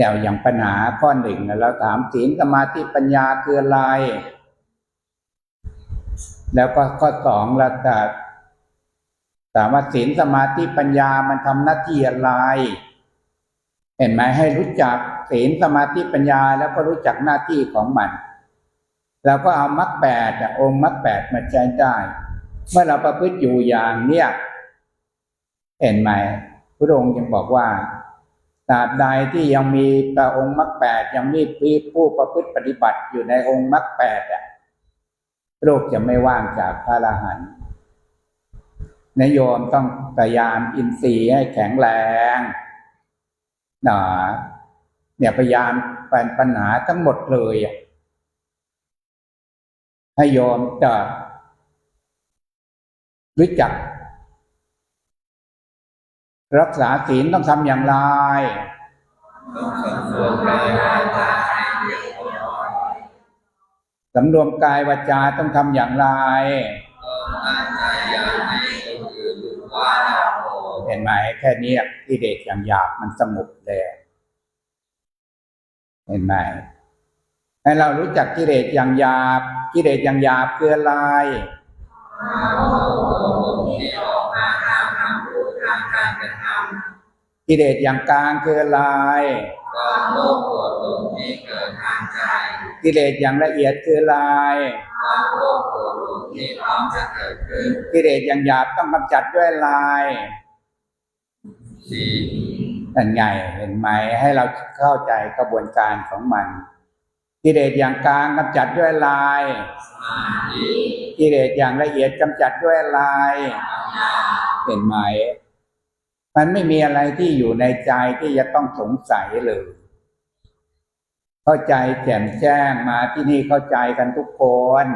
เนี่ยอย่างปัญหาข้อหนึ่งเราถามศีลสมาธิปัญญาคืออะไร แล้วก็ข้อสองเราจะถามว่าศีลสมาธิปัญญามันทำหน้าที่อะไร เห็นไหมให้รู้จักศีลสมาธิปัญญาแล้วก็รู้จักหน้าที่ของมันเราก็เอามรรคแปดอะองค์มรรคแปดมาใช้ได้ เมื่อเราประพฤติอยู่อย่างเนี้ยเห็นไหมพระองค์ยังบอกว่า ตราบใดที่ยังมีพระองค์มรรคแปดยังมีผู้ประพฤติปฏิบัติอยู่ในองค์มรรคแปดอะโลกจะไม่ว่างจากพระอรหันต์นายโยมต้องพยายามอินทรีย์ให้แข็งแรงนะเนี่ยพยายามเป็นปัญหาทั้งหมดเลยอะให้โยมจะรู้จัก รักษาศีลต้องทำอย่างไรต้องสำรวมกายวาจาให้เรียบร้อยสำรวมกายวาจต้องทำอย่างไรต้องตั้งใจอย่าให้คนอื่นรู้ว่าเห็นไหมแค่นี้กิเลสอย่างหยาบมันสงบเลยเห็นไหมให้เรารู้จักกิเลสอย่างหยาบกิเลสอย่างหยาบคืออะไร ที่ออกมาทางคำพูดทางการกระท กิเลสอย่างกลางคืออะไรำความโลภโกรธหลงที่เกิดทางใจ กิเลสอย่างละเอียดคืออะไรความโลภโกรธหลงที่พร้อมจะเกิดขึ้น กิเลสอย่างหยาบต้องกำจัดด้วยอะไรสี่นั่นไงเห็นไหมให้เราเข้าใจกระบวนการของมัน กิเลสอย่างกลางกำจัดด้วยอะไรสมาธิกิเลสอย่างละเอียดกำจัดด้วยอะไรเห็นไหม มันไม่มีอะไรที่อยู่ในใจที่จะต้องสงสัยเลย เข้าใจแจ่มแจ้งมาที่นี่เข้าใจกันทุกคน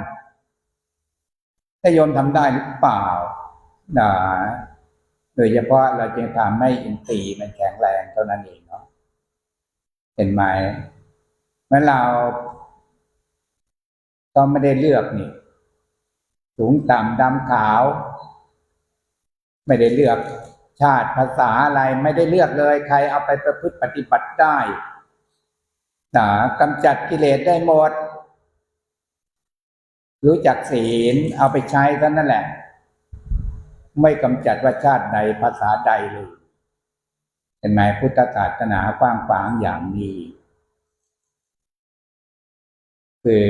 ถ้าโยมทำได้หรือเปล่านะโดยเฉพาะเราจึงทำให้อินทรีย์มันแข็งแรงเท่านั้นเองเนาะเห็นไหมเมื่อเราก็ไม่ได้เลือกนี่สูงต่ำดำขาว ไม่ได้เลือก ชาติภาษาอะไรไม่ได้เลือกเลย ใครเอาไปประพฤติปฏิบัติได้นะกำจัดกิเลสได้หมด รู้จักศีลเอาไปใช้เท่านั้นแหละ ไม่กำจัดว่าชาติใดภาษาใดเลยเห็นไหมพุทธศาสนากว้างขวางอย่างนี้คือ